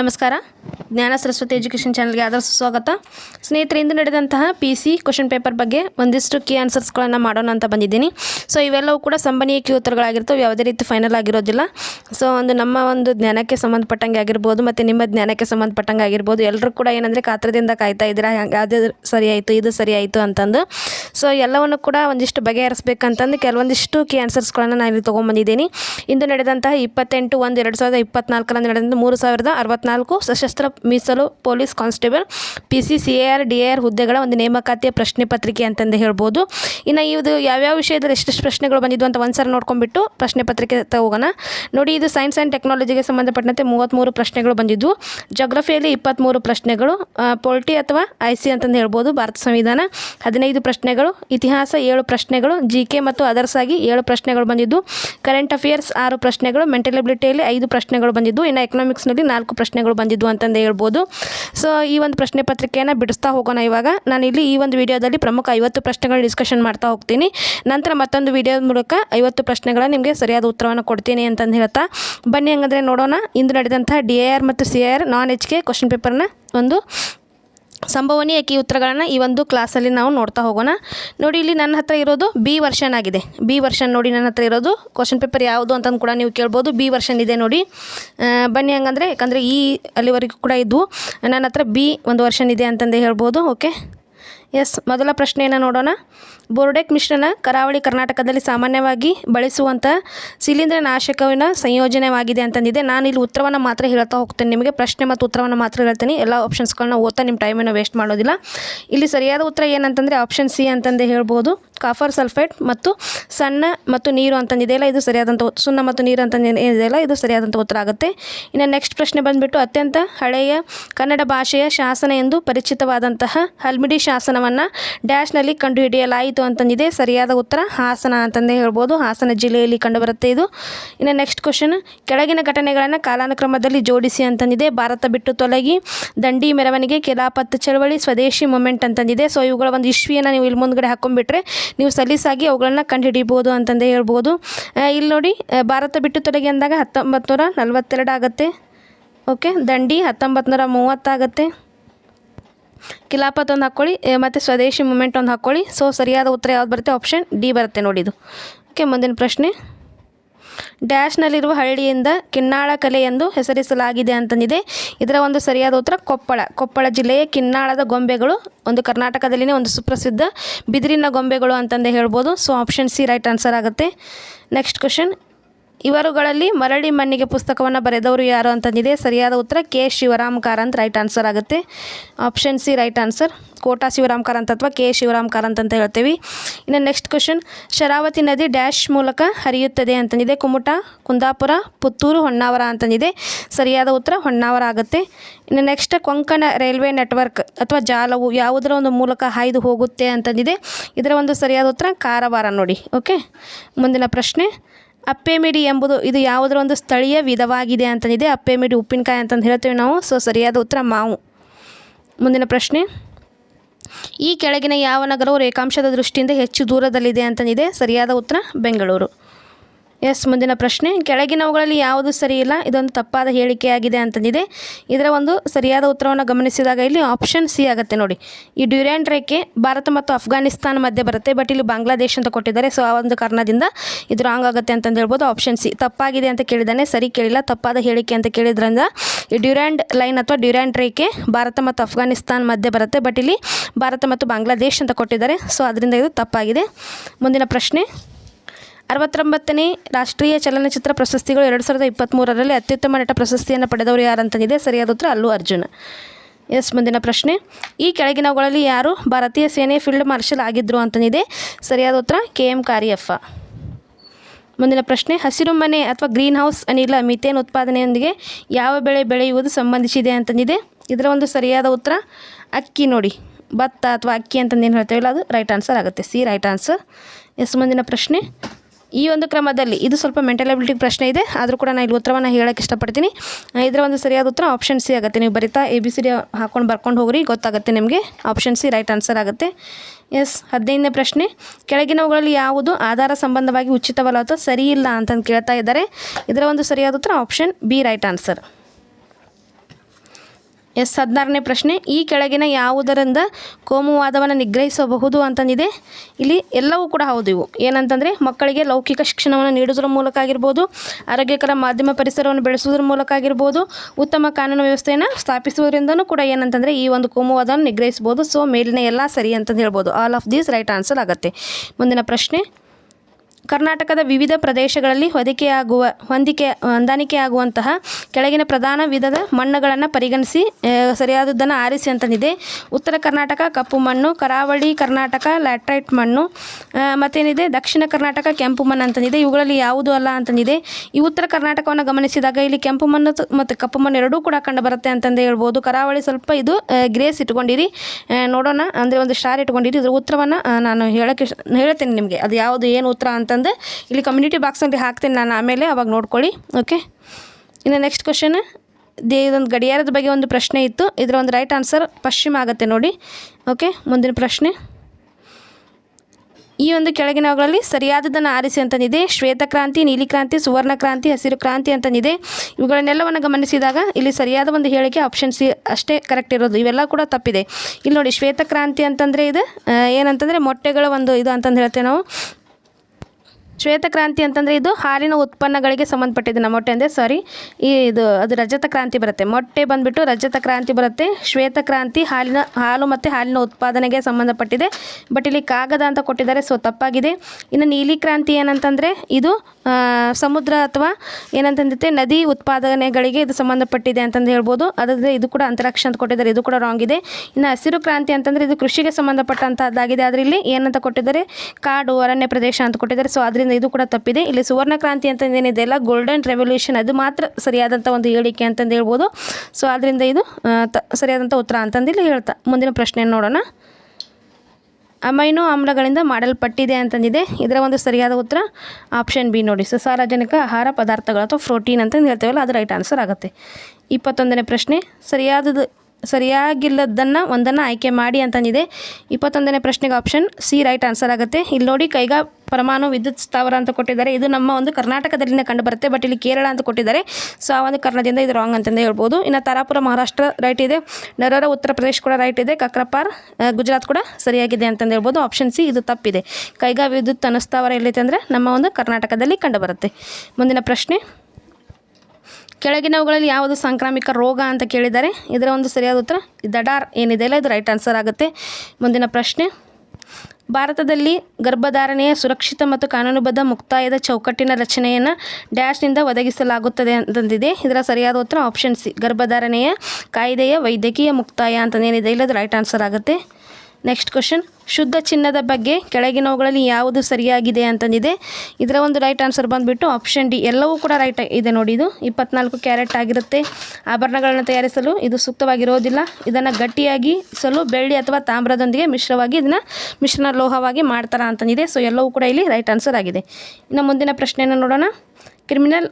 ನಮಸ್ಕಾರ. ಜ್ಞಾನ ಸರಸ್ವತಿ ಎಜುಕೇಷನ್ ಚಾನಲ್ಗೆ ಆದರ ಸ್ವಾಗತ. ಸ್ನೇಹಿತರೆ, ಇಂದು ನಡೆದಂತಹ ಪಿ ಸಿ ಕ್ವಶನ್ ಪೇಪರ್ ಬಗ್ಗೆ ಒಂದಿಷ್ಟು ಕೀ ಆನ್ಸರ್ಸ್ಗಳನ್ನು ಮಾಡೋಣ ಅಂತ ಬಂದಿದ್ದೀನಿ. ಸೊ ಇವೆಲ್ಲವೂ ಕೂಡ ಸಂಬನೀಯ ಕೀ ಉತ್ತರಗಳಾಗಿರ್ತವೆ, ಯಾವುದೇ ರೀತಿ ಫೈನಲ್ ಆಗಿರೋದಿಲ್ಲ. ಸೊ ಒಂದು ನಮ್ಮ ಒಂದು ಜ್ಞಾನಕ್ಕೆ ಸಂಬಂಧಪಟ್ಟಂಗೆ ಆಗಿರ್ಬೋದು, ಮತ್ತು ನಿಮ್ಮ ಜ್ಞಾನಕ್ಕೆ ಸಂಬಂಧಪಟ್ಟಂಗೆ ಆಗಿರ್ಬೋದು ಎಲ್ಲರೂ ಕೂಡ ಏನಂದರೆ ಕಾತ್ರದಿಂದ ಕಾಯ್ತಾ ಇದ್ದೀರಾ ಯಾವುದೇ ಸರಿ ಆಯಿತು, ಇದು ಸರಿ ಆಯಿತು ಅಂತಂದು. ಸೊ ಎಲ್ಲವನ್ನು ಕೂಡ ಒಂದಿಷ್ಟು ಬಗೆಹರಿಸ್ಬೇಕಂತಂದು ಕೆಲವೊಂದಿಷ್ಟು ಕೀ ಆನ್ಸರ್ಸ್ಗಳನ್ನು ನಾನು ಇಲ್ಲಿ ತೊಗೊಂಬಂದಿದ್ದೀನಿ. ಇಂದು ನಡೆದಂತಹ ಇಪ್ಪತ್ತೆಂಟು ಒಂದು, ಎರಡು ಸಾವಿರದ ಇಪ್ಪತ್ನಾಲ್ಕರಂದು ನಡೆದಂಥ ಮೂರು ಸಾವಿರದ ಅರವತ್ನಾಲ್ಕು ಸಶಸ್ತ್ರ ಮೀಸಲು police constable P C C A R D A R ಹುದ್ದೆಗಳ ಒಂದು ನೇಮಕಾತಿಯ ಪ್ರಶ್ನೆ ಪತ್ರಿಕೆ ಅಂತಂದು ಹೇಳ್ಬೋದು. ಇನ್ನು ಇದು ಯಾವ್ಯಾವ ವಿಷಯದಲ್ಲಿ ಎಷ್ಟೆಷ್ಟು ಪ್ರಶ್ನೆಗಳು ಬಂದಿದ್ದು ಅಂತ ಒಂದು ಸಲ ನೋಡ್ಕೊಂಡ್ಬಿಟ್ಟು ಪ್ರಶ್ನೆ ಪತ್ರಿಕೆ ಹೋಗೋಣ ನೋಡಿ, ಇದು ಸೈನ್ಸ್ ಆ್ಯಂಡ್ ಟೆಕ್ನಾಲಜಿಗೆ ಸಂಬಂಧಪಟ್ಟಂತೆ ಮೂವತ್ತ್ಮೂರು ಪ್ರಶ್ನೆಗಳು ಬಂದಿದ್ದು ಜೋಗ್ರಫಿಯಲ್ಲಿ ಇಪ್ಪತ್ತ್ಮೂರು ಪ್ರಶ್ನೆಗಳು ಪೊಲ್ಟಿ ಅಥವಾ ಐ ಸಿ ಅಂತಂದು ಹೇಳ್ಬೋದು ಭಾರತ ಸಂವಿಧಾನ. ಹದಿನೈದು ಪ್ರಶ್ನೆಗಳು, ಇತಿಹಾಸ ಏಳು ಪ್ರಶ್ನೆಗಳು ಜಿ ಕೆ ಮತ್ತು ಅದರ್ಸ್ ಆಗಿ ಏಳು ಪ್ರಶ್ನೆಗಳು ಬಂದಿದ್ದು. ಕರೆಂಟ್ ಅಫೇರ್ಸ್ ಆರು ಪ್ರಶ್ನೆಗಳು ಮೆಂಟಲ್ ಎಬಿಲಿಟಿಯಲ್ಲಿ ಐದು ಪ್ರಶ್ನೆಗಳು ಬಂದಿದ್ದು. ಇನ್ನು ಎಕನಾಮಿಕ್ಸ್ನಲ್ಲಿ ನಾಲ್ಕು ಪ್ರಶ್ನೆಗಳು ಬಂದಿದ್ದು ಅಂತಂದು ಹೇಳ್ಬೋದು. ಸೊ ಈ ಒಂದು ಪ್ರಶ್ನೆ ಪತ್ರಿಕೆಯನ್ನು ಬಿಡಿಸ್ತಾ ಹೋಗೋಣ ಇವಾಗ. ನಾನು ಇಲ್ಲಿ ಈ ಒಂದು ವಿಡಿಯೋದಲ್ಲಿ ಪ್ರಮುಖ ಐವತ್ತು ಪ್ರಶ್ನೆಗಳು ಡಿಸ್ಕಷನ್ ಮಾಡ್ತಾ ಹೋಗ್ತೀನಿ. ನಂತರ ಮತ್ತೊಂದು ವಿಡಿಯೋ ಮೂಲಕ ಐವತ್ತು ಪ್ರಶ್ನೆಗಳ ನಿಮಗೆ ಸರಿಯಾದ ಉತ್ತರವನ್ನು ಕೊಡ್ತೀನಿ ಅಂತಂದು ಹೇಳ್ತಾ. ಬನ್ನಿ ಹಂಗಂದ್ರೆ ನೋಡೋಣ. ಇಂದು ನಡೆದಂತಹ ಡಿ ಎ ಆರ್ ಮತ್ತು C R non H K question ಪೇಪರ್ನ ಒಂದು ಸಂಭವನೀಯ ಉತ್ತರಗಳನ್ನು ಈ ಒಂದು ಕ್ಲಾಸಲ್ಲಿ ನಾವು ನೋಡ್ತಾ ಹೋಗೋಣ. ನೋಡಿ, ಇಲ್ಲಿ ನನ್ನ ಹತ್ರ ಇರೋದು ಬಿ ವರ್ಷನ್ ಆಗಿದೆ. ಬಿ ವರ್ಷನ್ ನೋಡಿ, ನನ್ನ ಹತ್ರ ಇರೋದು ಕ್ವಶನ್ ಪೇಪರ್ ಯಾವುದು ಅಂತಂದು ಕೂಡ ನೀವು ಕೇಳ್ಬೋದು. ಬಿ ವರ್ಷನ್ ಇದೆ ನೋಡಿ. ಬನ್ನಿ ಹಂಗಂದರೆ, ಯಾಕಂದರೆ ಈ ಅಲ್ಲಿವರೆಗೂ ಕೂಡ ಇದ್ವು. ನನ್ನ ಹತ್ರ ಬಿ ಒಂದು ವರ್ಷನ್ ಇದೆ ಅಂತಂದು ಹೇಳ್ಬೋದು ಓಕೆ ಎಸ್ ಮೊದಲ ಪ್ರಶ್ನೆಯನ್ನು ನೋಡೋಣ. ಬೋರ್ಡೆಕ್ ಮಿಶ್ರಣ ಕರಾವಳಿ ಕರ್ನಾಟಕದಲ್ಲಿ ಸಾಮಾನ್ಯವಾಗಿ ಬಳಸುವಂಥ ಶಿಲೀಂಧ್ರ ನಾಶಕವಿನ ಸಂಯೋಜನೆವಾಗಿದೆ ಅಂತಂದಿದೆ. ನಾನು ಇಲ್ಲಿ ಉತ್ತರವನ್ನು ಮಾತ್ರ ಹೇಳ್ತಾ ಹೋಗ್ತೇನೆ. ನಿಮಗೆ ಪ್ರಶ್ನೆ ಮತ್ತು ಉತ್ತರವನ್ನು ಮಾತ್ರ ಹೇಳ್ತೀನಿ. ಎಲ್ಲ ಆಪ್ಷನ್ಸ್ಗಳನ್ನ ಓದ್ತಾ ನಿಮ್ಮ ಟೈಮನ್ನು ವೇಸ್ಟ್ ಮಾಡೋದಿಲ್ಲ. ಇಲ್ಲಿ ಸರಿಯಾದ ಉತ್ತರ ಏನಂತಂದರೆ ಆಪ್ಷನ್ ಸಿ ಅಂತಂದೇ ಹೇಳ್ಬೋದು. ಕಾಫರ್ ಸಲ್ಫೇಟ್ ಮತ್ತು ಸಣ್ಣ ಮತ್ತು ನೀರು ಅಂತಂದಿದೆಯಲ್ಲ ಇದು ಸರಿಯಾದಂಥ ಸುಣ್ಣ ಮತ್ತು ನೀರು ಅಂತ ಏನಿದೆಯಲ್ಲ ಇದು ಸರಿಯಾದಂಥ ಉತ್ತರ ಆಗುತ್ತೆ. ಇನ್ನು ನೆಕ್ಸ್ಟ್ ಪ್ರಶ್ನೆ ಬಂದುಬಿಟ್ಟು ಅತ್ಯಂತ ಹಳೆಯ ಕನ್ನಡ ಭಾಷೆಯ ಶಾಸನ ಎಂದು ಪರಿಚಿತವಾದಂತಹ ಹಲ್ಮಿಡಿ ಶಾಸನವನ್ನು ಡ್ಯಾಶ್ನಲ್ಲಿ ಕಂಡುಹಿಡಿಯಲಾಯಿತು ಅಂತಂದಿದೆ. ಸರಿಯಾದ ಉತ್ತರ ಹಾಸನ ಅಂತಂದೇ ಹೇಳ್ಬೋದು. ಹಾಸನ ಜಿಲ್ಲೆಯಲ್ಲಿ ಕಂಡುಬರುತ್ತೆ ಇದು. ಇನ್ನು ನೆಕ್ಸ್ಟ್ ಕ್ವಶನ್ ಕೆಳಗಿನ ಘಟನೆಗಳನ್ನು ಕಾಲಾನುಕ್ರಮದಲ್ಲಿ ಜೋಡಿಸಿ ಅಂತಂದಿದೆ. ಭಾರತ ಬಿಟ್ಟು ತೊಲಗಿ ದಂಡಿ ಮೆರವಣಿಗೆ ಕೆಲಾಪತ್ ಚಳವಳಿ ಸ್ವದೇಶಿ ಮೂಮೆಂಟ್ ಅಂತಂದಿದೆ. ಸೊ ಇವುಗಳ ಒಂದು ಇಶ್ವಿಯನ್ನು ನೀವು ಇಲ್ಲಿ ಮುಂದ್ಗಡೆ ಹಾಕೊಂಡ್ಬಿಟ್ರೆ ನೀವು ಸಲೀಸಾಗಿ ಅವುಗಳನ್ನ ಕಂಡುಹಿಡಿಬೋದು ಅಂತಂದೇ ಹೇಳ್ಬೋದು. ಇಲ್ಲಿ ನೋಡಿ ಭಾರತ ಬಿಟ್ಟು ತೊಲಗಿ ಅಂದಾಗ ಹತ್ತೊಂಬತ್ತು ನೂರ ನಲ್ವತ್ತೆರಡು ಆಗುತ್ತೆ. ಓಕೆ ದಂಡಿ ಹತ್ತೊಂಬತ್ತು ನೂರ ಮೂವತ್ತಾಗತ್ತೆ ಕಿಲಾಪತ್ ಒಂದು ಹಾಕ್ಕೊಳ್ಳಿ ಮತ್ತು ಸ್ವದೇಶಿ ಮೂಮೆಂಟ್ ಒಂದು ಹಾಕ್ಕೊಳ್ಳಿ ಸೊ ಸರಿಯಾದ ಉತ್ತರ ಯಾವ್ದು ಬರುತ್ತೆ? ಆಪ್ಷನ್ ಡಿ ಬರುತ್ತೆ ನೋಡಿ ಇದು ಓಕೆ ಮುಂದಿನ ಪ್ರಶ್ನೆ. ಡ್ಯಾಶ್ನಲ್ಲಿರುವ ಹಳ್ಳಿಯಿಂದ ಕಿನ್ನಾಳ ಕಲೆ ಎಂದು ಹೆಸರಿಸಲಾಗಿದೆ ಅಂತಂದಿದೆ. ಇದರ ಒಂದು ಸರಿಯಾದ ಉತ್ತರ ಕೊಪ್ಪಳ. ಕೊಪ್ಪಳ ಜಿಲ್ಲೆಯ ಕಿನ್ನಾಳದ ಗೊಂಬೆಗಳು, ಒಂದು ಕರ್ನಾಟಕದಲ್ಲಿನೇ ಒಂದು ಸುಪ್ರಸಿದ್ಧ ಬಿದಿರಿನ ಗೊಂಬೆಗಳು ಅಂತಂದೇ ಹೇಳ್ಬೋದು. So option C right answer ಆಗುತ್ತೆ. ನೆಕ್ಸ್ಟ್ ಕ್ವಶನ್ ಇವರುಗಳಲ್ಲಿ ಮರಳಿ ಮಣ್ಣಿಗೆ ಪುಸ್ತಕವನ್ನು ಬರೆದವರು ಯಾರು ಅಂತಂದಿದೆ ಸರಿಯಾದ ಉತ್ತರ ಕೆ. ಶಿವರಾಮ್ ಕಾರಂತ್ ರೈಟ್ ಆನ್ಸರ್ ಆಗುತ್ತೆ. Option C right answer Kota Shivaram Karanth ಅಥವಾ ಕೆ. ಶಿವರಾಮ್ ಕಾರಂತ್ ಅಂತ ಹೇಳ್ತೀವಿ. ಇನ್ನು ನೆಕ್ಸ್ಟ್ ಕ್ವಶನ್ ಶರಾವತಿ ನದಿ ಡ್ಯಾಶ್ ಮೂಲಕ ಹರಿಯುತ್ತದೆ ಅಂತಂದಿದೆ ಕುಮಟ, ಕುಂದಾಪುರ, ಪುತ್ತೂರು, ಹೊನ್ನಾವರ ಅಂತಂದಿದೆ ಸರಿಯಾದ ಉತ್ತರ ಹೊನ್ನಾವರ ಆಗುತ್ತೆ. ಇನ್ನು ನೆಕ್ಸ್ಟ್ ಕೊಂಕಣ ರೈಲ್ವೆ ನೆಟ್ವರ್ಕ್ ಅಥವಾ ಜಾಲವು ಯಾವುದರ ಒಂದು ಮೂಲಕ ಹಾಯ್ದು ಹೋಗುತ್ತೆ ಅಂತಂದಿದೆ ಇದರ ಒಂದು ಸರಿಯಾದ ಉತ್ತರ ಕಾರವಾರ ನೋಡಿ. ಓಕೆ ಮುಂದಿನ ಪ್ರಶ್ನೆ. ಅಪ್ಪೆಮಿಡಿ ಎಂಬುದು ಇದು ಯಾವುದರ ಒಂದು ಸ್ಥಳೀಯ ವಿಧವಾಗಿದೆ ಅಂತಂದಿದೆ. ಅಪ್ಪೆಮಿಡಿ ಉಪ್ಪಿನಕಾಯಿ ಅಂತಂದು ಹೇಳ್ತೇವೆ ನಾವು. ಸೊ ಸರಿಯಾದ ಉತ್ತರ ಮಾವು. ಮುಂದಿನ ಪ್ರಶ್ನೆ. ಈ ಕೆಳಗಿನ ಯಾವ ನಗರವು ರೇಖಾಂಶದ ದೃಷ್ಟಿಯಿಂದ ಹೆಚ್ಚು ದೂರದಲ್ಲಿದೆ ಅಂತಂದಿದೆ. ಸರಿಯಾದ ಉತ್ತರ, ಬೆಂಗಳೂರು. ಎಸ್, ಮುಂದಿನ ಪ್ರಶ್ನೆ. ಕೆಳಗಿನವುಗಳಲ್ಲಿ ಯಾವುದು ಸರಿಯಿಲ್ಲ ಇದೊಂದು ತಪ್ಪಾದ ಹೇಳಿಕೆಯಾಗಿದೆ ಅಂತಂದಿದೆ. ಇದರ ಒಂದು ಸರಿಯಾದ ಉತ್ತರವನ್ನು ಗಮನಿಸಿದಾಗ ಇಲ್ಲಿ ಆಪ್ಷನ್ ಸಿ ಆಗುತ್ತೆ ನೋಡಿ. ಈ ಡ್ಯೂರ್ಯಾಂಡ್ ರೇಖೆ ಭಾರತ ಮತ್ತು ಅಫ್ಘಾನಿಸ್ತಾನ ಮಧ್ಯೆ ಬರುತ್ತೆ. ಬಟ್ ಇಲ್ಲಿ ಬಾಂಗ್ಲಾದೇಶ್ ಅಂತ ಕೊಟ್ಟಿದ್ದಾರೆ. ಸೊ, ಆ ಒಂದು ಕಾರಣದಿಂದ ಇದು ರಾಂಗ್ ಆಗುತ್ತೆ ಅಂತಂದು ಹೇಳ್ಬೋದು ಆಪ್ಷನ್ ಸಿ. ತಪ್ಪಾಗಿದೆ ಅಂತ ಕೇಳಿದ್ದಾನೆ. ಸರಿ ಕೇಳಿಲ್ಲ. ತಪ್ಪಾದ ಹೇಳಿಕೆ ಅಂತ ಕೇಳಿದ್ರಿಂದ ಈ ಡ್ಯೂರ್ಯಾಂಡ್ ಲೈನ್ ಅಥವಾ ಡ್ಯೂರ್ಯಾಂಡ್ ರೇಖೆ ಭಾರತ ಮತ್ತು ಅಫ್ಘಾನಿಸ್ತಾನ ಮಧ್ಯೆ ಬರುತ್ತೆ. ಬಟ್ ಇಲ್ಲಿ ಭಾರತ ಮತ್ತು ಬಾಂಗ್ಲಾದೇಶ್ ಅಂತ ಕೊಟ್ಟಿದ್ದಾರೆ. ಸೊ, ಅದರಿಂದ ಇದು ತಪ್ಪಾಗಿದೆ. ಮುಂದಿನ ಪ್ರಶ್ನೆ. ಅರವತ್ತೊಂಬತ್ತನೇ ರಾಷ್ಟ್ರೀಯ ಚಲನಚಿತ್ರ ಪ್ರಶಸ್ತಿಗಳು ಎರಡು ಸಾವಿರದ ಇಪ್ಪತ್ತ್ಮೂರರಲ್ಲಿ ಅತ್ಯುತ್ತಮ ನಟ ಪ್ರಶಸ್ತಿಯನ್ನು ಪಡೆದವರು ಯಾರು ಸರಿಯಾದ ಉತ್ತರ ಅಲ್ಲು ಅರ್ಜುನ್. ಎಸ್, ಮುಂದಿನ ಪ್ರಶ್ನೆ. ಈ ಕೆಳಗಿನವುಗಳಲ್ಲಿ ಯಾರು ಭಾರತೀಯ ಸೇನೆ ಫೀಲ್ಡ್ ಮಾರ್ಷಲ್ ಆಗಿದ್ದರು ಅಂತಂದಿದೆ? ಸರಿಯಾದ ಉತ್ತರ, ಕೆ ಎಂ ಕಾರಿಯಪ್ಪ. ಮುಂದಿನ ಪ್ರಶ್ನೆ. ಹಸಿರು ಮನೆ ಅಥವಾ ಗ್ರೀನ್ ಹೌಸ್ ಅನಿಲ ಮಿಥೇನ್ ಉತ್ಪಾದನೆಯೊಂದಿಗೆ ಯಾವ ಬೆಳೆ ಬೆಳೆಯುವುದು ಸಂಬಂಧಿಸಿದೆ ಅಂತಂದಿದೆ? ಇದರ ಒಂದು ಸರಿಯಾದ ಉತ್ತರ, ಅಕ್ಕಿ ನೋಡಿ. ಭತ್ತ ಅಥವಾ ಅಕ್ಕಿ ಅಂತಂದೇನು ಹೇಳ್ತೇವಲ್ಲ ಅದು? ರೈಟ್ ಆನ್ಸರ್ ಆಗುತ್ತೆ. ಸಿ ರೈಟ್ ಆನ್ಸರ್ ಎಸ್, ಮುಂದಿನ ಪ್ರಶ್ನೆ. ಈ ಒಂದು ಕ್ರಮದಲ್ಲಿ ಇದು ಸ್ವಲ್ಪ ಮೆಂಟಲ್ ಅಬಿಲಿಟಿ ಪ್ರಶ್ನೆ ಇದೆ. ಆದರೂ ಕೂಡ ನಾನು ಇಲ್ಲಿ ಉತ್ತರವನ್ನು ಹೇಳೋಕ್ಕೆ ಇಷ್ಟಪಡ್ತೀನಿ. ಇದರ ಒಂದು ಸರಿಯಾದ ಉತ್ತರ ಆಪ್ಷನ್ ಸಿ ಆಗುತ್ತೆ. ನೀವು ಬರಿತಾ ಎ ಬಿ ಸಿ ಡಿ ಹಾಕೊಂಡು ಬರ್ಕೊಂಡು ಹೋಗ್ರಿ. ಗೊತ್ತಾಗುತ್ತೆ ನಿಮಗೆ. ಆಪ್ಷನ್ ಸಿ ರೈಟ್ ಆನ್ಸರ್ ಆಗುತ್ತೆ. ಎಸ್ ಹದಿನೈದನೇ ಪ್ರಶ್ನೆ. ಕೆಳಗಿನವುಗಳಲ್ಲಿ ಯಾವುದು ಆಧಾರ ಸಂಬಂಧವಾಗಿ ಉಚಿತವಲ್ಲ ಅಥವಾ ಸರಿ ಇಲ್ಲ ಅಂತಂದು ಕೇಳ್ತಾ ಇದ್ದಾರೆ. ಇದರ ಒಂದು ಸರಿಯಾದ ಉತ್ತರ option B right answer yes, ಹದಿನಾರನೇ ಪ್ರಶ್ನೆ, ಈ ಕೆಳಗಿನ ಯಾವುದರಿಂದ ಕೋಮುವಾದವನ್ನು ನಿಗ್ರಹಿಸಬಹುದು ಅಂತಂದಿದೆ. ಇಲ್ಲಿ ಎಲ್ಲವೂ ಕೂಡ ಹೌದು ಇವು. ಏನಂತಂದರೆ, ಮಕ್ಕಳಿಗೆ ಲೌಕಿಕ ಶಿಕ್ಷಣವನ್ನು ನೀಡುವುದರ ಮೂಲಕ ಆಗಿರ್ಬೋದು, ಆರೋಗ್ಯಕರ ಮಾಧ್ಯಮ ಪರಿಸರವನ್ನು ಬೆಳೆಸುವುದರ ಮೂಲಕ ಆಗಿರ್ಬೋದು, ಉತ್ತಮ ಕಾನೂನು ವ್ಯವಸ್ಥೆಯನ್ನು ಸ್ಥಾಪಿಸುವುದರಿಂದನೂ ಕೂಡ ಏನಂತಂದರೆ, ಈ ಒಂದು ಕೋಮುವಾದವನ್ನು ನಿಗ್ರಹಿಸ್ಬೋದು ಸೊ ಮೇಲಿನ ಎಲ್ಲ ಸರಿ ಅಂತಂದು ಹೇಳ್ಬೋದು. All of these right answer ಆಗುತ್ತೆ. ಮುಂದಿನ ಪ್ರಶ್ನೆ ಕರ್ನಾಟಕದ ವಿವಿಧ ಪ್ರದೇಶಗಳಲ್ಲಿ ಹೊದಿಕೆಯಾಗುವ, ಹೊಂದಿಕೆ, ಹೊಂದಾಣಿಕೆಯಾಗುವಂತಹ ಕೆಳಗಿನ ಪ್ರಧಾನ ವಿಧದ ಮಣ್ಣುಗಳನ್ನು ಪರಿಗಣಿಸಿ ಸರಿಯಾದದ್ದನ್ನು ಆರಿಸಿ ಅಂತಂದಿದೆ. ಉತ್ತರ ಕರ್ನಾಟಕ ಕಪ್ಪು ಮಣ್ಣು, ಕರಾವಳಿ ಕರ್ನಾಟಕ ಲ್ಯಾಟ್ರೈಟ್ ಮಣ್ಣು ಮತ್ತೇನಿದೆ? ದಕ್ಷಿಣ ಕರ್ನಾಟಕ ಕೆಂಪು ಮಣ್ಣು ಅಂತಂದಿದೆ. ಇವುಗಳಲ್ಲಿ ಯಾವುದು ಅಲ್ಲ ಅಂತಂದಿದೆ. ಈ ಉತ್ತರ ಕರ್ನಾಟಕವನ್ನು ಗಮನಿಸಿದಾಗ ಇಲ್ಲಿ ಕೆಂಪು ಮಣ್ಣು ಮತ್ತು ಕಪ್ಪು ಮಣ್ಣು ಎರಡೂ ಕೂಡ ಕಂಡು ಬರುತ್ತೆ ಅಂತಂದು ಹೇಳ್ಬೋದು. ಕರಾವಳಿ ಸ್ವಲ್ಪ ಇದು ಗ್ರೇಸ್ ಇಟ್ಕೊಂಡಿರಿ. ನೋಡೋಣ. ಅಂದರೆ ಒಂದು ಸ್ಟಾರ್ ಇಟ್ಕೊಂಡಿರಿ. ಇದ್ರ ಉತ್ತರವನ್ನು ನಾನು ಹೇಳೋಕ್ಕೆ ಹೇಳ್ತೀನಿ ನಿಮಗೆ. ಅದು ಯಾವುದು, ಏನು ಉತ್ತರ ಅಂತಂದು. ಇಲ್ಲಿ ಕಮ್ಯುನಿಟಿ ಬಾಕ್ಸಲ್ಲಿ ಹಾಕ್ತೀನಿ ನಾನು ಆಮೇಲೆ, ಅವಾಗ ನೋಡ್ಕೊಳ್ಳಿ. ಓಕೆ ಇನ್ನು ನೆಕ್ಸ್ಟ್ ಕ್ವಶನ್ ದೇ, ಇದೊಂದು ಗಡಿಯಾರದ ಬಗ್ಗೆ ಒಂದು ಪ್ರಶ್ನೆ ಇತ್ತು. ಇದರ ಒಂದು ರೈಟ್ ಆನ್ಸರ್ ಪಶ್ಚಿಮ ಆಗುತ್ತೆ ನೋಡಿ. ಓಕೆ ಮುಂದಿನ ಪ್ರಶ್ನೆ. ಈ ಒಂದು ಕೆಳಗಿನವುಗಳಲ್ಲಿ ಸರಿಯಾದದನ್ನು ಆರಿಸಿ ಅಂತಂದಿದೆ. ಶ್ವೇತಕ್ರಾಂತಿ ನೀಲಿ ಕ್ರಾಂತಿ, ಸುವರ್ಣ ಕ್ರಾಂತಿ, ಹಸಿರು ಕ್ರಾಂತಿ ಅಂತಂದಿದೆ. ಇವುಗಳನ್ನೆಲ್ಲವನ್ನು ಗಮನಿಸಿದಾಗ ಇಲ್ಲಿ ಸರಿಯಾದ ಒಂದು ಹೇಳಿಕೆ ಆಪ್ಷನ್ ಸಿ ಅಷ್ಟೇ ಕರೆಕ್ಟ್ ಇರೋದು. ಇವೆಲ್ಲ ಕೂಡ ತಪ್ಪಿದೆ. ಇಲ್ಲಿ ನೋಡಿ ಶ್ವೇತಕ್ರಾಂತಿ ಅಂತಂದರೆ ಇದು ಏನಂತಂದರೆ ಮೊಟ್ಟೆಗಳ ಒಂದು ಇದು ಅಂತಂದು ಹೇಳ್ತೇವೆ ನಾವು. ಶ್ವೇತಕ್ರಾಂತಿ ಅಂತಂದರೆ ಇದು ಹಾಲಿನ ಉತ್ಪನ್ನಗಳಿಗೆ ಸಂಬಂಧಪಟ್ಟಿದೆ. ನಮ್ಮ ಮೊಟ್ಟೆ ಅಂದರೆ ಸಾರಿ ಈ ಇದು, ಅದು ರಜತ ಕ್ರಾಂತಿ ಬರುತ್ತೆ ಮೊಟ್ಟೆ ಬಂದುಬಿಟ್ಟು ರಜತ ಕ್ರಾಂತಿ ಬರುತ್ತೆ. ಶ್ವೇತಕ್ರಾಂತಿ ಹಾಲಿನ, ಹಾಲು ಮತ್ತು ಹಾಲಿನ ಉತ್ಪಾದನೆಗೆ ಸಂಬಂಧಪಟ್ಟಿದೆ. ಬಟ್ ಇಲ್ಲಿ ಕಾಗದ ಅಂತ ಕೊಟ್ಟಿದ್ದಾರೆ ಸೊ ತಪ್ಪಾಗಿದೆ. ಇನ್ನು ನೀಲಿ ಕ್ರಾಂತಿ ಏನಂತಂದರೆ, ಇದು ಸಮುದ್ರ ಅಥವಾ ಏನಂತಂದಿತ್ತೆ, ನದಿ ಉತ್ಪಾದನೆಗಳಿಗೆ ಇದು ಸಂಬಂಧಪಟ್ಟಿದೆ ಅಂತಂದು ಹೇಳ್ಬೋದು. ಅದಾದರೆ ಇದು ಕೂಡ ಅಂತರಾಕ್ಷ ಅಂತ ಕೊಟ್ಟಿದ್ದಾರೆ. ಇದು ಕೂಡ ರಾಂಗ್ ಇದೆ. ಇನ್ನು ಹಸಿರು ಕ್ರಾಂತಿ ಅಂತಂದರೆ, ಇದು ಕೃಷಿಗೆ ಸಂಬಂಧಪಟ್ಟಂಥದ್ದಾಗಿದೆ ಆದರೆ ಇಲ್ಲಿ ಏನಂತ ಕೊಟ್ಟಿದ್ದಾರೆ, ಕಾಡು ಅರಣ್ಯ ಪ್ರದೇಶ ಅಂತ ಕೊಟ್ಟಿದ್ದಾರೆ. ಸೊ ಇದು ಕೂಡ ತಪ್ಪಿದೆ. ಇಲ್ಲಿ ಸುವರ್ಣ ಕ್ರಾಂತಿ ಅಂತ ಏನಿದೆ ಅಲ್ಲ ಗೋಲ್ಡನ್ ರೆವಲ್ಯೂಷನ್ ಅದು ಮಾತ್ರ ಸರಿಯಾದಂಥ ಒಂದು ಹೇಳಿಕೆ ಅಂತಂದು ಹೇಳ್ಬೋದು. ಸೊ ಅದರಿಂದ ಇದು ತ ಸರಿಯಾದಂಥ ಉತ್ತರ ಇಲ್ಲಿ ಹೇಳ್ತಾ, ಮುಂದಿನ ಪ್ರಶ್ನೆ ನೋಡೋಣ. ಅಮೈನೋ ಆಮ್ಲಗಳಿಂದ ಮಾಡಲ್ಪಟ್ಟಿದೆ ಅಂತಂದಿದೆ. ಇದರ ಒಂದು ಸರಿಯಾದ ಉತ್ತರ ಆಪ್ಷನ್ ಬಿ ನೋಡಿ. ಸಾರ್ವಜನಿಕ ಆಹಾರ ಪದಾರ್ಥಗಳು ಅಥವಾ ಪ್ರೋಟೀನ್ ಅಂತಂದು ಹೇಳ್ತೇವಲ್ಲ, ಅದು ರೈಟ್ ಆನ್ಸರ್ ಆಗುತ್ತೆ. ಇಪ್ಪತ್ತೊಂದನೇ ಪ್ರಶ್ನೆ ಸರಿಯಾದದು ಸರಿಯಾಗಿಲ್ಲದನ್ನು ಒಂದನ್ನು ಆಯ್ಕೆ ಮಾಡಿ ಅಂತಂದಿದೆ. ಇಪ್ಪತ್ತೊಂದನೇ ಪ್ರಶ್ನೆಗೆ ಆಪ್ಷನ್ ಸಿ ರೈಟ್ ಆನ್ಸರ್ ಆಗುತ್ತೆ. ಇಲ್ಲಿ ನೋಡಿ, ಕೈಗಾ ಪರಮಾಣು ವಿದ್ಯುತ್ ಸ್ಥಾವರ ಅಂತ ಕೊಟ್ಟಿದ್ದಾರೆ. ಇದು ನಮ್ಮ ಒಂದು ಕರ್ನಾಟಕದಲ್ಲಿನ ಕಂಡು ಬರುತ್ತೆ ಬಟ್ ಇಲ್ಲಿ ಕೇರಳ ಅಂತ ಕೊಟ್ಟಿದ್ದಾರೆ. ಸೊ ಆ ಒಂದು ಕಾರಣದಿಂದ ಇದು ರಾಂಗ್ ಅಂತಂದೇ ಹೇಳ್ಬೋದು. ಇನ್ನು ತಾರಾಪುರ, ಮಹಾರಾಷ್ಟ್ರ ರೈಟ್ ಇದೆ. ನರರ ಉತ್ತರ ಪ್ರದೇಶ ಕೂಡ ರೈಟ್ ಇದೆ. ಕಕ್ರಪಾರ್ ಗುಜರಾತ್ ಕೂಡ ಸರಿಯಾಗಿದೆ ಅಂತಂದು ಹೇಳ್ಬೋದು. ಆಪ್ಷನ್ ಸಿ ಇದು ತಪ್ಪಿದೆ. ಕೈಗಾ ವಿದ್ಯುತ್ ಅನುಸ್ಥಾವರ ಎಲ್ಲಿದೆ ಅಂದರೆ ನಮ್ಮ ಒಂದು ಕರ್ನಾಟಕದಲ್ಲಿ ಕಂಡುಬರುತ್ತೆ ಮುಂದಿನ ಪ್ರಶ್ನೆ. ಕೆಳಗಿನವುಗಳಲ್ಲಿ ಯಾವುದು ಸಾಂಕ್ರಾಮಿಕ ರೋಗ ಅಂತ ಕೇಳಿದ್ದಾರೆ ಇದರ ಒಂದು ಸರಿಯಾದ ಉತ್ತರ ದಡಾರ್ ಏನಿದೆ ಅಲ್ಲ, ಇದು ರೈಟ್ ಆನ್ಸರ್ ಆಗುತ್ತೆ. ಮುಂದಿನ ಪ್ರಶ್ನೆ. ಭಾರತದಲ್ಲಿ ಗರ್ಭಧಾರಣೆಯ ಸುರಕ್ಷಿತ ಮತ್ತು ಕಾನೂನುಬದ್ಧ ಮುಕ್ತಾಯದ ಚೌಕಟ್ಟಿನ ರಚನೆಯನ್ನು ಡ್ಯಾಶ್ನಿಂದ ಒದಗಿಸಲಾಗುತ್ತದೆ ಅಂತಂದಿದೆ. ಇದರ ಸರಿಯಾದ ಉತ್ತರ ಆಪ್ಷನ್ ಸಿ, ಗರ್ಭಧಾರಣೆಯ ಕಾಯ್ದೆಯ ವೈದ್ಯಕೀಯ ಮುಕ್ತಾಯ ಅಂತಂದೇನಿದೆ ಇಲ್ಲ ಅದು ರೈಟ್ ಆನ್ಸರ್ ಆಗುತ್ತೆ. ನೆಕ್ಸ್ಟ್ ಕ್ವಶನ್ ಶುದ್ಧ ಚಿನ್ನದ ಬಗ್ಗೆ ಕೆಳಗಿನವುಗಳಲ್ಲಿ ಯಾವುದು ಸರಿಯಾಗಿದೆ ಅಂತಂದಿದೆ. ಇದರ ಒಂದು ರೈಟ್ ಆನ್ಸರ್ ಬಂದುಬಿಟ್ಟು ಆಪ್ಷನ್ ಡಿ ಎಲ್ಲವೂ ಕೂಡ ರೈಟ್ ಇದೆ ನೋಡಿ ಇದು. ಇಪ್ಪತ್ನಾಲ್ಕು ಕ್ಯಾರೆಟ್ ಆಗಿರುತ್ತೆ. ಆಭರಣಗಳನ್ನು ತಯಾರಿಸಲು ಇದು ಸೂಕ್ತವಾಗಿರೋದಿಲ್ಲ. ಇದನ್ನು ಗಟ್ಟಿಯಾಗಿಸಲು ಬೆಳ್ಳಿ ಅಥವಾ ತಾಮ್ರದೊಂದಿಗೆ ಮಿಶ್ರವಾಗಿ ಇದನ್ನು ಮಿಶ್ರಣ ಲೋಹವಾಗಿ ಮಾಡ್ತಾರ ಅಂತಂದಿದೆ. ಸೊ ಎಲ್ಲವೂ ಕೂಡ ಇಲ್ಲಿ ರೈಟ್ ಆನ್ಸರ್ ಆಗಿದೆ. ಇನ್ನು ಮುಂದಿನ ಪ್ರಶ್ನೆಯನ್ನು ನೋಡೋಣ. ಕ್ರಿಮಿನಲ್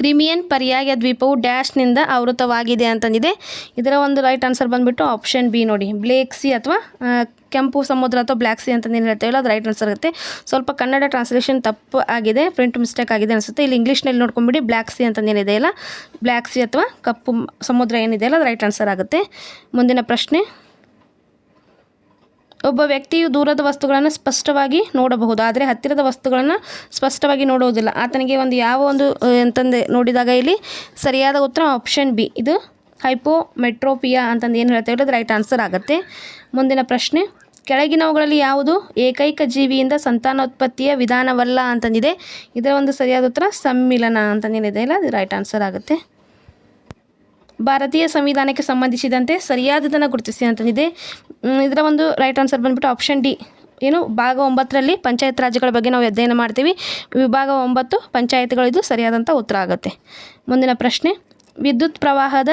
ಕ್ರಿಮಿಯನ್ ಪರ್ಯಾಯ ದ್ವೀಪವು ಡ್ಯಾಶ್ನಿಂದ ಆವೃತವಾಗಿದೆ ಅಂತಂದಿದೆ. ಇದರ ಒಂದು ರೈಟ್ ಆನ್ಸರ್ ಬಂದುಬಿಟ್ಟು ಆಪ್ಷನ್ ಬಿ ನೋಡಿ. ಬ್ಲೇಕ್ ಸಿ ಅಥವಾ ಕೆಂಪು, ಸಮುದ್ರ ಅಥವಾ ಬ್ಲ್ಯಾಕ್ ಸಿ ಅಂತ ಏನು ಹೇಳ್ತೇವಲ್ಲ ಅದು ರೈಟ್ ಆನ್ಸರ್ ಆಗುತ್ತೆ ಸ್ವಲ್ಪ ಕನ್ನಡ ಟ್ರಾನ್ಸ್ಲೇಷನ್ ತಪ್ಪು ಆಗಿದೆ ಪ್ರಿಂಟ್ ಮಿಸ್ಟೇಕ್ ಆಗಿದೆ ಅನಿಸುತ್ತೆ. ಇಲ್ಲಿ ಇಂಗ್ಲೀಷ್ನಲ್ಲಿ ನೋಡ್ಕೊಂಬಿಡಿ ಬ್ಲ್ಯಾಕ್ ಸಿ ಅಂತ ಇದೆಯಲ್ಲ ಅಲ್ಲ, ಬ್ಲ್ಯಾಕ್ ಸಿ ಅಥವಾ ಕಪ್ಪು, ಸಮುದ್ರ ಏನಿದೆ ಅಲ್ಲ, ಅದು ರೈಟ್ ಆನ್ಸರ್ ಆಗುತ್ತೆ. ಮುಂದಿನ ಪ್ರಶ್ನೆ. ಒಬ್ಬ ವ್ಯಕ್ತಿಯು ದೂರದ ವಸ್ತುಗಳನ್ನು ಸ್ಪಷ್ಟವಾಗಿ ನೋಡಬಹುದು, ಆದರೆ ಹತ್ತಿರದ ವಸ್ತುಗಳನ್ನು ಸ್ಪಷ್ಟವಾಗಿ ನೋಡುವುದಿಲ್ಲ. ಆತನಿಗೆ ಒಂದು ಯಾವ ಒಂದು ಅಂತಂದೆ ನೋಡಿದಾಗ ಇಲ್ಲಿ ಸರಿಯಾದ ಉತ್ತರ ಆಪ್ಷನ್ ಬಿ ಇದು ಹೈಪೋಮೆಟ್ರೋಪಿಯಾ ಅಂತಂದು ಏನು ಹೇಳ್ತೇವೆ ಅದು ರೈಟ್ ಆನ್ಸರ್ ಆಗುತ್ತೆ. ಮುಂದಿನ ಪ್ರಶ್ನೆ, ಕೆಳಗಿನವುಗಳಲ್ಲಿ ಯಾವುದು ಏಕೈಕ ಜೀವಿಯಿಂದ ಸಂತಾನೋತ್ಪತ್ತಿಯ ವಿಧಾನವಲ್ಲ ಅಂತಂದಿದೆ. ಇದರ ಒಂದು ಸರಿಯಾದ ಉತ್ತರ ಸಮ್ಮಿಲನ ಅಂತಂದೇನಿದೆ ಇಲ್ಲ ಅದು ರೈಟ್ ಆನ್ಸರ್ ಆಗುತ್ತೆ. ಭಾರತೀಯ ಸಂವಿಧಾನಕ್ಕೆ ಸಂಬಂಧಿಸಿದಂತೆ ಸರಿಯಾದದನ್ನು ಗುರುತಿಸಿ ಅಂತಂದಿದೆ. ಇದರ ಒಂದು ರೈಟ್ ಆನ್ಸರ್ ಬಂದುಬಿಟ್ಟು ಆಪ್ಷನ್ ಡಿ ಏನು, ಭಾಗ ಒಂಬತ್ತರಲ್ಲಿ ಪಂಚಾಯತ್ ರಾಜ್ಯಗಳ ಬಗ್ಗೆ ನಾವು ಅಧ್ಯಯನ ಮಾಡ್ತೀವಿ. ವಿಭಾಗ ಒಂಬತ್ತು, ಪಂಚಾಯತ್ಗಳು ಇದು ಸರಿಯಾದಂಥ ಉತ್ತರ ಆಗುತ್ತೆ. ಮುಂದಿನ ಪ್ರಶ್ನೆ, ವಿದ್ಯುತ್ ಪ್ರವಾಹದ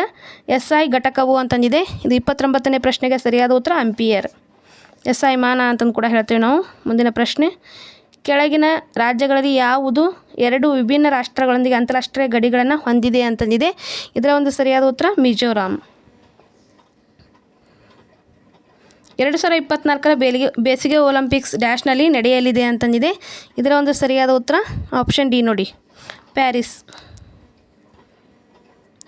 ಎಸ್ ಐ ಘಟಕವು ಅಂತಂದಿದೆ. ಇದು ಇಪ್ಪತ್ತೊಂಬತ್ತನೇ ಪ್ರಶ್ನೆಗೆ ಸರಿಯಾದ ಉತ್ತರ ಅಂಪಿಯರ್. ಎಸ್ ಐ ಮಾನ ಅಂತಂದು ಕೂಡ ಹೇಳ್ತೀವಿ ನಾವು. ಮುಂದಿನ ಪ್ರಶ್ನೆ ಕೆಳಗಿನ ರಾಜ್ಯಗಳಲ್ಲಿ ಯಾವುದು ಎರಡು ವಿಭಿನ್ನ ರಾಷ್ಟ್ರಗಳೊಂದಿಗೆ ಅಂತಾರಾಷ್ಟ್ರೀಯ ಗಡಿಗಳನ್ನು ಹೊಂದಿದೆ ಅಂತಂದಿದೆ. ಇದರ ಒಂದು ಸರಿಯಾದ ಉತ್ತರ ಮಿಜೋರಾಂ. ಎರಡು ಸಾವಿರ ಇಪ್ಪತ್ನಾಲ್ಕರ ಬೇಲಿಗೆ, ಬೇಸಿಗೆ ಒಲಿಂಪಿಕ್ಸ್ ಡ್ಯಾಶ್ನಲ್ಲಿ ನಡೆಯಲಿದೆ ಅಂತಂದಿದೆ. ಇದರ ಒಂದು ಸರಿಯಾದ ಉತ್ತರ ಆಪ್ಷನ್ ಡಿ ನೋಡಿ. ಪ್ಯಾರಿಸ್.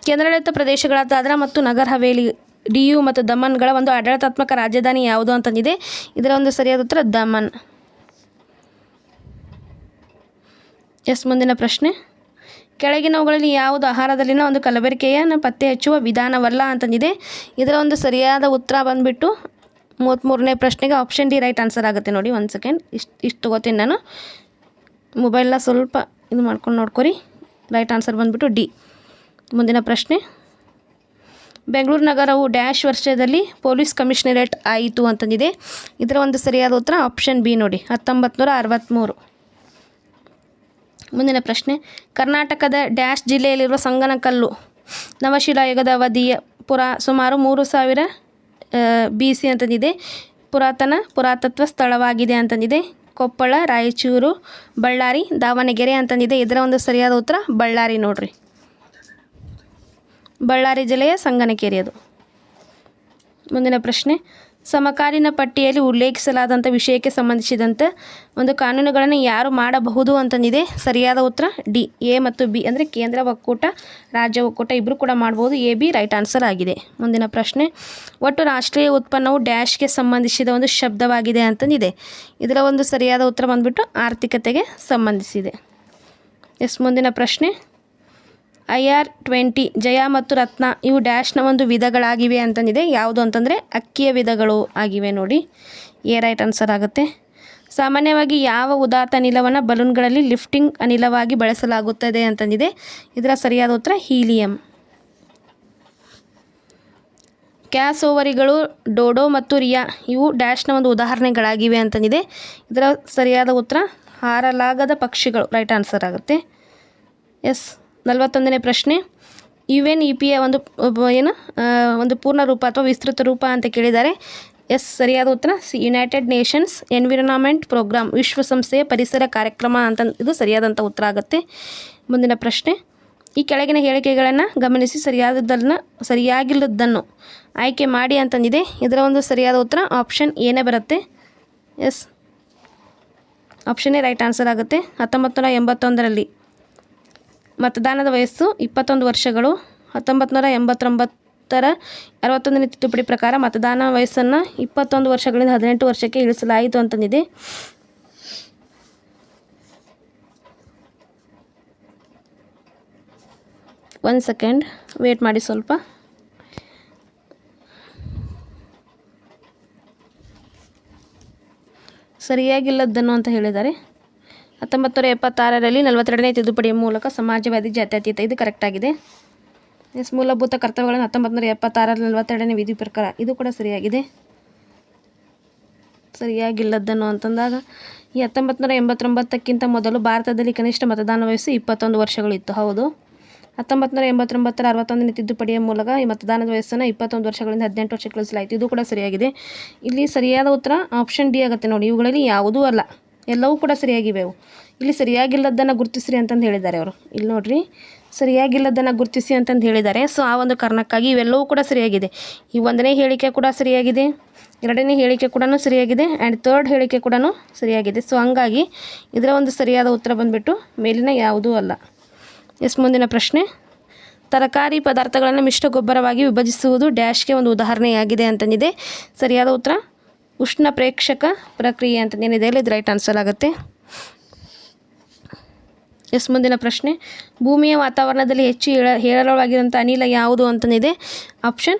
ಕೇಂದ್ರಾಡಳಿತ ಪ್ರದೇಶಗಳಾದ ದಾದ್ರಾ ಮತ್ತು ನಗರ ಹವೇಲಿ, ಡಿಯು ಮತ್ತು ದಮನ್ಗಳ ಒಂದು ಆಡಳಿತಾತ್ಮಕ ರಾಜಧಾನಿ ಯಾವುದು ಅಂತಂದಿದೆ. ಇದರ ಒಂದು ಸರಿಯಾದ ಉತ್ತರ ದಮನ್. ಎಸ್, ಮುಂದಿನ ಪ್ರಶ್ನೆ. ಕೆಳಗಿನವುಗಳಲ್ಲಿ ಯಾವುದು ಆಹಾರದಲ್ಲಿನ ಒಂದು ಕಲಬೆರಕೆಯನ್ನು ಪತ್ತೆ ಹಚ್ಚುವ ವಿಧಾನವಲ್ಲ ಅಂತಂದಿದೆ. ಇದರ ಒಂದು ಸರಿಯಾದ ಉತ್ತರ ಬಂದುಬಿಟ್ಟು ಮೂವತ್ತ್ಮೂರನೇ ಪ್ರಶ್ನೆಗೆ ಆಪ್ಷನ್ ಡಿ ರೈಟ್ ಆನ್ಸರ್ ಆಗುತ್ತೆ ನೋಡಿ ಒಂದು ಸೆಕೆಂಡ್ ಇಷ್ಟು ಇಷ್ಟು ತಗೋತೀನಿ ನಾನು. ಮೊಬೈಲ್ನ ಸ್ವಲ್ಪ ಇದು ಮಾಡ್ಕೊಂಡು ನೋಡ್ಕೊರಿ. ರೈಟ್ ಆನ್ಸರ್ ಬಂದುಬಿಟ್ಟು ಡಿ ಮುಂದಿನ ಪ್ರಶ್ನೆ. ಬೆಂಗಳೂರು ನಗರವು ಡ್ಯಾಶ್ ವರ್ಷದಲ್ಲಿ ಪೊಲೀಸ್ ಕಮಿಷನರೇಟ್ ಆಯಿತು ಅಂತಂದಿದೆ. ಇದರ ಒಂದು ಸರಿಯಾದ ಉತ್ತರ ಆಪ್ಷನ್ ಬಿ ನೋಡಿ ಹತ್ತೊಂಬತ್ತು ನೂರ ಅರವತ್ತ್ಮೂರು ಮುಂದಿನ ಪ್ರಶ್ನೆ. ಕರ್ನಾಟಕದ ಡ್ಯಾಶ್ ಜಿಲ್ಲೆಯಲ್ಲಿರುವ ಸಂಗನಕಲ್ಲು ನವಶಿಲಾಯುಗದ ಅವಧಿಯ ಪುರಾ ಸುಮಾರು ಮೂರು ಸಾವಿರ ಬಿ ಸಿ ಅಂತಂದಿದೆ. ಪುರಾತನ ಪುರಾತತ್ವ ಸ್ಥಳವಾಗಿದೆ ಅಂತಂದಿದೆ. ಕೊಪ್ಪಳ, ರಾಯಚೂರು, ಬಳ್ಳಾರಿ, ದಾವಣಗೆರೆ ಅಂತಂದಿದೆ. ಇದರ ಒಂದು ಸರಿಯಾದ ಉತ್ತರ ಬಳ್ಳಾರಿ ನೋಡ್ರಿ. ಬಳ್ಳಾರಿ ಜಿಲ್ಲೆಯ ಸಂಗನಕೇರಿ ಅದು ಮುಂದಿನ ಪ್ರಶ್ನೆ. ಸಮಕಾಲೀನ ಪಟ್ಟಿಯಲ್ಲಿ ಉಲ್ಲೇಖಿಸಲಾದಂಥ ವಿಷಯಕ್ಕೆ ಸಂಬಂಧಿಸಿದಂತೆ ಒಂದು ಕಾನೂನುಗಳನ್ನು ಯಾರು ಮಾಡಬಹುದು ಅಂತಂದಿದೆ. ಸರಿಯಾದ ಉತ್ತರ, ಡಿ, ಎ ಮತ್ತು ಬಿ ಅಂದರೆ ಕೇಂದ್ರ ಒಕ್ಕೂಟ, ರಾಜ್ಯ ಒಕ್ಕೂಟ ಇಬ್ಬರು ಕೂಡ ಮಾಡ್ಬೋದು. ಎ, ಬಿ ರೈಟ್ ಆನ್ಸರ್ ಆಗಿದೆ. ಮುಂದಿನ ಪ್ರಶ್ನೆ, ಒಟ್ಟು ರಾಷ್ಟ್ರೀಯ ಉತ್ಪನ್ನವು ಡ್ಯಾಶ್ಗೆ ಸಂಬಂಧಿಸಿದ ಒಂದು ಶಬ್ದವಾಗಿದೆ ಅಂತಂದಿದೆ. ಇದರ ಒಂದು ಸರಿಯಾದ ಉತ್ತರ ಬಂದ್ಬಿಟ್ಟು ಆರ್ಥಿಕತೆಗೆ ಸಂಬಂಧಿಸಿದೆ. ಎಸ್, ಮುಂದಿನ ಪ್ರಶ್ನೆ ಐ ಆರ್ ಟ್ವೆಂಟಿ, ಜಯ ಮತ್ತು ರತ್ನ ಇವು ಡ್ಯಾಶ್ನ ಒಂದು ವಿಧಗಳಾಗಿವೆ ಅಂತಂದಿದೆ. ಯಾವುದು ಅಂತಂದರೆ ಅಕ್ಕಿಯ ವಿಧಗಳು ಆಗಿವೆ ನೋಡಿ. ಎ ರೈಟ್ ಆನ್ಸರ್ ಆಗುತ್ತೆ. ಸಾಮಾನ್ಯವಾಗಿ ಯಾವ ಉದಾತ್ತ ಅನಿಲವನ್ನು ಬಲೂನ್ಗಳಲ್ಲಿ ಲಿಫ್ಟಿಂಗ್ ಅನಿಲವಾಗಿ ಬಳಸಲಾಗುತ್ತದೆ ಅಂತಂದಿದೆ. ಇದರ ಸರಿಯಾದ ಉತ್ತರ ಹೀಲಿಯಂ. ಕ್ಯಾಸ್ ಓವರಿಗಳು, ಡೋಡೋ ಮತ್ತು ರಿಯಾ ಇವು ಡ್ಯಾಶ್ನ ಒಂದು ಉದಾಹರಣೆಗಳಾಗಿವೆ ಅಂತಂದಿದೆ. ಇದರ ಸರಿಯಾದ ಉತ್ತರ ಹಾರಲಾಗದ ಪಕ್ಷಿಗಳು. ರೈಟ್ ಆನ್ಸರ್ ಆಗುತ್ತೆ. ಎಸ್. ನಲವತ್ತೊಂದನೇ ಪ್ರಶ್ನೆ. ಯು ಎನ್ ಇ ಪಿಯ ಒಂದು ಏನು ಒಂದು ಪೂರ್ಣ ರೂಪ ಅಥವಾ ವಿಸ್ತೃತ ರೂಪ ಅಂತ ಕೇಳಿದ್ದಾರೆ. ಎಸ್, ಸರಿಯಾದ ಉತ್ತರ. C United Nations Environment Programme ವಿಶ್ವಸಂಸ್ಥೆಯ ಪರಿಸರ ಕಾರ್ಯಕ್ರಮ ಅಂತ, ಇದು ಸರಿಯಾದಂಥ ಉತ್ತರ ಆಗುತ್ತೆ. ಮುಂದಿನ ಪ್ರಶ್ನೆ. ಈ ಕೆಳಗಿನ ಹೇಳಿಕೆಗಳನ್ನು ಗಮನಿಸಿ ಸರಿಯಾದದ್ದನ್ನು ಸರಿಯಾಗಿಲ್ಲದನ್ನು ಆಯ್ಕೆ ಮಾಡಿ ಅಂತಂದಿದೆ. ಇದರ ಒಂದು ಸರಿಯಾದ ಉತ್ತರ, ಆಪ್ಷನ್ ಏನೇ ಬರುತ್ತೆ? ಎಸ್. ಆಪ್ಷನ್ನೇ ರೈಟ್ ಆನ್ಸರ್ ಆಗುತ್ತೆ. ಹತ್ತೊಂಬತ್ತು ನೂರ ಎಂಬತ್ತೊಂದರಲ್ಲಿ. ಮತದಾನದ ವಯಸ್ಸು ಇಪ್ಪತ್ತೊಂದು ವರ್ಷಗಳು ಹತ್ತೊಂಬತ್ತು ನೂರ ಎಂಬತ್ತೊಂಬತ್ತರ ಅರವತ್ತೊಂದನೇ ತಿದ್ದುಪಡಿ ಪ್ರಕಾರ ಮತದಾನ ವಯಸ್ಸನ್ನು ಇಪ್ಪತ್ತೊಂದು ವರ್ಷಗಳಿಂದ ಹದಿನೆಂಟು ವರ್ಷಕ್ಕೆ ಇಳಿಸಲಾಯಿತು ಅಂತಂದಿದೆ. ಒಂದು ಸೆಕೆಂಡ್ ವೇಟ್ ಮಾಡಿ ಸ್ವಲ್ಪ. ಸರಿಯಾಗಿಲ್ಲದ್ದನ್ನು ಅಂತ ಹೇಳಿದ್ದಾರೆ. ಹತ್ತೊಂಬತ್ತು ನೂರ ಎಪ್ಪತ್ತಾರರಲ್ಲಿ ನಲವತ್ತೆರಡನೇ ತಿದ್ದುಪಡಿಯ ಮೂಲಕ ಸಮಾಜವಾದಿ ಜಾತ್ಯತೀತ. ಇದು ಕರೆಕ್ಟ್ ಆಗಿದೆ. ಎಸ್, ಮೂಲಭೂತ ಕರ್ತವ್ಯಗಳನ್ನು ಹತ್ತೊಂಬತ್ತು ನೂರ ಎಪ್ಪತ್ತಾರರಲ್ಲಿ ನಲವತ್ತೆರಡನೇ ವಿಧಿ ಪ್ರಕಾರ. ಇದು ಕೂಡ ಸರಿಯಾಗಿದೆ. ಸರಿಯಾಗಿಲ್ಲದ್ದನ್ನು ಅಂತಂದಾಗ, ಈ ಹತ್ತೊಂಬತ್ತು ನೂರ ಎಂಬತ್ತೊಂಬತ್ತಕ್ಕಿಂತ ಮೊದಲು ಭಾರತದಲ್ಲಿ ಕನಿಷ್ಠ ಮತದಾನ ವಯಸ್ಸು ಇಪ್ಪತ್ತೊಂದು ವರ್ಷಗಳಿತ್ತು. ಹೌದು. ಹತ್ತೊಂಬತ್ತು ನೂರ ಎಂಬತ್ತೊಂಬತ್ತರ ಅರವತ್ತೊಂದನೇ ತಿದ್ದುಪಡಿಯ ಮೂಲಕ ಈ ಮತದಾನದ ವಯಸ್ಸನ್ನು ಇಪ್ಪತ್ತೊಂದು ವರ್ಷಗಳಿಂದ ಹದಿನೆಂಟು ವರ್ಷಕ್ಕೆ ಕಳಿಸಲಾಯಿತು. ಇದು ಕೂಡ ಸರಿಯಾಗಿದೆ. ಇಲ್ಲಿ ಸರಿಯಾದ ಉತ್ತರ ಆಪ್ಷನ್ ಡಿ ಆಗುತ್ತೆ ನೋಡಿ. ಇವುಗಳಲ್ಲಿ ಯಾವುದೂ ಅಲ್ಲ. ಎಲ್ಲವೂ ಕೂಡ ಸರಿಯಾಗಿವೆ. ಅವು ಇಲ್ಲಿ ಸರಿಯಾಗಿಲ್ಲದನ್ನು ಗುರುತಿಸ್ರಿ ಅಂತಂದು ಹೇಳಿದ್ದಾರೆ ಅವರು. ಇಲ್ಲಿ ನೋಡಿರಿ ಸರಿಯಾಗಿಲ್ಲದನ್ನು ಗುರುತಿಸಿ ಅಂತಂದು ಹೇಳಿದ್ದಾರೆ. ಸೊ ಆ ಒಂದು ಕಾರಣಕ್ಕಾಗಿ ಇವೆಲ್ಲವೂ ಕೂಡ ಸರಿಯಾಗಿದೆ. ಈ ಒಂದನೇ ಹೇಳಿಕೆ ಕೂಡ ಸರಿಯಾಗಿದೆ. ಎರಡನೇ ಹೇಳಿಕೆ ಕೂಡ ಸರಿಯಾಗಿದೆ. ಆ್ಯಂಡ್ ಥರ್ಡ್ ಹೇಳಿಕೆ ಕೂಡ ಸರಿಯಾಗಿದೆ. ಸೊ ಹಂಗಾಗಿ ಇದರ ಒಂದು ಸರಿಯಾದ ಉತ್ತರ ಬಂದುಬಿಟ್ಟು ಮೇಲಿನ ಯಾವುದೂ ಅಲ್ಲ. ಎಸ್, ಮುಂದಿನ ಪ್ರಶ್ನೆ. ತರಕಾರಿ ಪದಾರ್ಥಗಳನ್ನು ಮಿಶ್ರ ಗೊಬ್ಬರವಾಗಿ ವಿಭಜಿಸುವುದು ಡ್ಯಾಶ್ಗೆ ಒಂದು ಉದಾಹರಣೆಯಾಗಿದೆ ಅಂತಂದಿದೆ. ಸರಿಯಾದ ಉತ್ತರ? ಉಷ್ಣ ಪ್ರೇಕ್ಷಕ ಪ್ರಕ್ರಿಯೆ ಅಂತಂದೇನಿದೆ ಇಲ್ಲಿ ಇದು ರೈಟ್ ಆನ್ಸರ್ ಆಗುತ್ತೆ. ಎಸ್, ಮುಂದಿನ ಪ್ರಶ್ನೆ. ಭೂಮಿಯ ವಾತಾವರಣದಲ್ಲಿ ಹೆಚ್ಚು ಹೇಳ ಅನಿಲ ಯಾವುದು ಅಂತಂದಿದೆ? ಆಪ್ಷನ್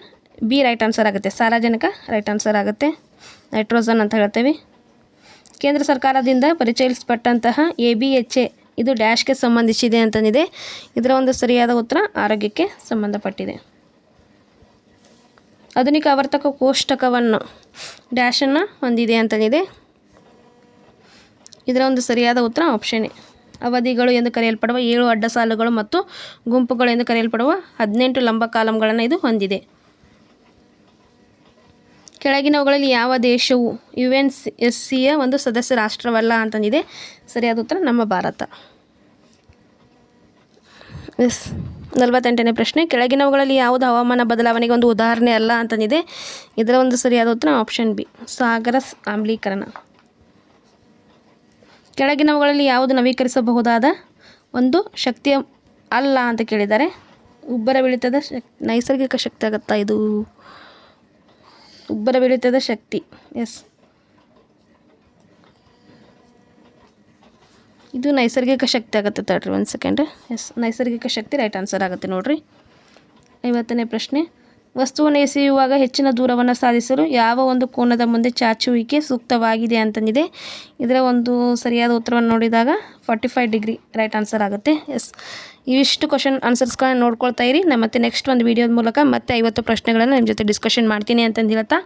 ಬಿ ರೈಟ್ ಆನ್ಸರ್ ಆಗುತ್ತೆ. ಸಾರಜನಕ ರೈಟ್ ಆನ್ಸರ್ ಆಗುತ್ತೆ. ನೈಟ್ರೋಜನ್ ಅಂತ ಹೇಳ್ತೇವೆ. ಕೇಂದ್ರ ಸರ್ಕಾರದಿಂದ ಪರಿಚಯಿಸಲ್ಪಟ್ಟಂತಹ ಎ ಬಿ ಎಚ್ ಎ ಇದು ಡ್ಯಾಶ್ಗೆ ಸಂಬಂಧಿಸಿದೆ ಅಂತಂದಿದೆ. ಇದರ ಒಂದು ಸರಿಯಾದ ಉತ್ತರ ಆರೋಗ್ಯಕ್ಕೆ ಸಂಬಂಧಪಟ್ಟಿದೆ. ಆಧುನಿಕ ಆವರ್ತಕ ಕೋಷ್ಟಕವನ್ನು ಡ್ಯಾಶನ್ನು ಹೊಂದಿದೆ ಅಂತಲಿದೆ ಇದರ ಒಂದು ಸರಿಯಾದ ಉತ್ತರ ಆಪ್ಷನ್ ಎ. ಅವಧಿಗಳು ಎಂದು ಕರೆಯಲ್ಪಡುವ ಏಳು ಅಡ್ಡ ಸಾಲುಗಳು ಮತ್ತು ಗುಂಪುಗಳು ಎಂದು ಕರೆಯಲ್ಪಡುವ ಹದಿನೆಂಟು ಲಂಬ ಕಾಲಂಗಳನ್ನು ಇದು ಹೊಂದಿದೆ. ಕೆಳಗಿನವುಗಳಲ್ಲಿ ಯಾವ ದೇಶವು ಯು ಎನ್ ಎಸ್ ಸಿಯ ಒಂದು ಸದಸ್ಯ ರಾಷ್ಟ್ರವಲ್ಲ ಅಂತಂದಿದೆ. ಸರಿಯಾದ ಉತ್ತರ ನಮ್ಮ ಭಾರತ. ಎಸ್ ನಲವತ್ತೆಂಟನೇ ಪ್ರಶ್ನೆ, ಕೆಳಗಿನವುಗಳಲ್ಲಿ ಯಾವುದು ಹವಾಮಾನ ಬದಲಾವಣೆಗೆ ಒಂದು ಉದಾಹರಣೆ ಅಲ್ಲ ಅಂತಂದಿದೆ. ಇದರ ಒಂದು ಸರಿಯಾದ ಉತ್ತರ ಆಪ್ಷನ್ ಬಿ ಸಾಗರ ಆಮ್ಲೀಕರಣ. ಕೆಳಗಿನವುಗಳಲ್ಲಿ ಯಾವುದು ನವೀಕರಿಸಬಹುದಾದ ಒಂದು ಶಕ್ತಿಯ ಅಲ್ಲ ಅಂತ ಕೇಳಿದ್ದಾರೆ ಉಬ್ಬರ ಬೆಳೀತದ ಶಕ್, ನೈಸರ್ಗಿಕ ಶಕ್ತಿ ಆಗುತ್ತಾ ಇದು? ಉಬ್ಬರ ಬೆಳೀತದ ಶಕ್ತಿ, ಎಸ್. ಇದು ನೈಸರ್ಗಿಕ ಶಕ್ತಿ ಆಗುತ್ತೆ ತಡ್ರಿ ಒಂದು ಸೆಕೆಂಡ್ ಎಸ್ ನೈಸರ್ಗಿಕ ಶಕ್ತಿ ರೈಟ್ ಆನ್ಸರ್ ಆಗುತ್ತೆ ನೋಡ್ರಿ. ಐವತ್ತನೇ ಪ್ರಶ್ನೆ. ವಸ್ತುವನ್ನು ಎಸೆಯುವಾಗ ಹೆಚ್ಚಿನ ದೂರವನ್ನು ಸಾಧಿಸಲು ಯಾವ ಒಂದು ಕೋನದ ಮುಂದೆ ಚಾಚುವಿಕೆ ಸೂಕ್ತವಾಗಿದೆ ಅಂತಂದಿದೆ. ಇದರ ಒಂದು ಸರಿಯಾದ ಉತ್ತರವನ್ನು ನೋಡಿದಾಗ forty five degree right answer ಆಗುತ್ತೆ. ಎಸ್ ಇವಿಷ್ಟು ಕ್ವಶನ್ ಆನ್ಸರ್ಸ್ಗಳನ್ನ ನೋಡ್ಕೊಳ್ತಾ ಇರಿ. ನಾನು ಮತ್ತೆ ನೆಕ್ಸ್ಟ್ ಒಂದು ವೀಡಿಯೋದ ಮೂಲಕ ಮತ್ತೆ ಐವತ್ತು ಪ್ರಶ್ನೆಗಳನ್ನು ನಿಮ್ಮ ಜೊತೆ ಡಿಸ್ಕಷನ್ ಮಾಡ್ತೀನಿ ಅಂತಂದು ಹೇಳ್ತಾ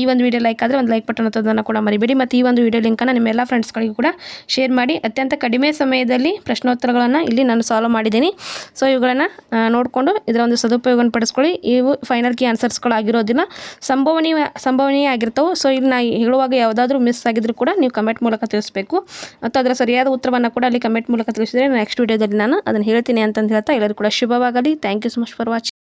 ಈ ಒಂದು ವೀಡಿಯೋ ಲೈಕ್ ಆದರೆ ಒಂದು ಲೈಕ್ ಬಟನ್ ಅಂತದನ್ನು ಕೂಡ ಮರಿಬೇಡಿ. ಮತ್ತು ಈ ಒಂದು ವಿಡಿಯೋ ಲಿಂಕನ್ನು ನಿಮ್ಮೆಲ್ಲ ಫ್ರೆಂಡ್ಸ್ಗಳಿಗೂ ಕೂಡ ಶೇರ್ ಮಾಡಿ. ಅತ್ಯಂತ ಕಡಿಮೆ ಸಮಯದಲ್ಲಿ ಪ್ರಶ್ನೋತ್ತರಗಳನ್ನು ಇಲ್ಲಿ ನಾನು ಸಾಲ್ವ್ ಮಾಡಿದ್ದೀನಿ. ಸೊ ಇವುಗಳನ್ನು ನೋಡಿಕೊಂಡು ಇದರ ಒಂದು ಸದುಪಯೋಗವನ್ನು ಪಡಿಸ್ಕೊಳ್ಳಿ. ಇವು ಫೈನಲ್ ಕೀ ಆನ್ಸರ್ಸ್ಗಳಾಗಿರೋದಿಲ್ಲ ಸಂಭವನೀಯ ಸಂಭವನೀಯ ಆಗಿರ್ತವೆ. ಸೊ ಇಲ್ಲಿ ನಾ ಹೇಳುವಾಗ ಯಾವುದಾದ್ರೂ ಮಿಸ್ ಆಗಿದ್ರು ಕೂಡ ನೀವು ಕಮೆಂಟ್ ಮೂಲಕ ತಿಳಿಸಬೇಕು. ಮತ್ತು ಅದರ ಸರಿಯಾದ ಉತ್ತರವನ್ನು ಕೂಡ ಅಲ್ಲಿ ಕಮೆಂಟ್ ಮೂಲಕ ತಿಳಿಸಿದರೆ ನೆಕ್ಸ್ಟ್ ವಿಡಿಯೋದಲ್ಲಿ ನಾನು ಅದನ್ನು ಹೇಳ್ತೀನಿ ಅಂತಂದು ಹೇಳ್ತಾ ಎಲ್ಲರೂ ಕೂಡ ಶುಭವಾಗಲಿ. Thank you so much for watching